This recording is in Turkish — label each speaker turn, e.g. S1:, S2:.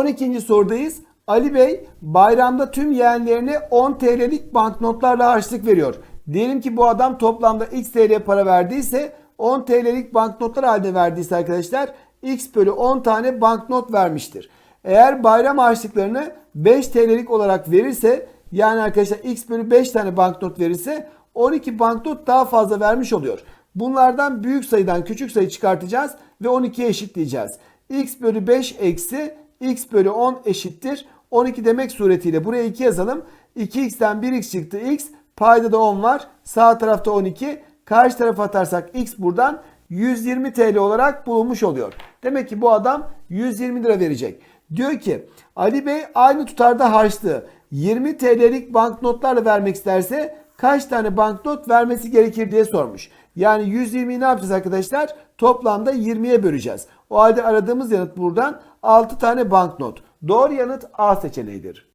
S1: 12. sorudayız. Ali Bey bayramda tüm yeğenlerine 10 TL'lik banknotlarla harçlık veriyor. Diyelim ki bu adam toplamda x TL para verdiyse 10 TL'lik banknotlar halinde verdiyse arkadaşlar x bölü 10 tane banknot vermiştir. Eğer bayram harçlıklarını 5 TL'lik olarak verirse yani arkadaşlar x bölü 5 tane banknot verirse 12 banknot daha fazla vermiş oluyor. Bunlardan büyük sayıdan küçük sayı çıkartacağız ve 12'ye eşitleyeceğiz. x bölü 5 eksi x bölü 10 eşittir. 12 demek suretiyle buraya 2 yazalım. 2x'ten 1x çıktı x. Payda da 10 var. Sağ tarafta 12. Karşı tarafa atarsak x buradan 120 TL olarak bulunmuş oluyor. Demek ki bu adam 120 lira verecek. Diyor ki Ali Bey aynı tutarda harçlığı 20 TL'lik banknotlarla vermek isterse kaç tane banknot vermesi gerekir diye sormuş. Yani 120'yi ne yapacağız arkadaşlar? Toplamda 20'ye böleceğiz. O halde aradığımız yanıt buradan 6 tane banknot. Doğru yanıt A seçeneğidir.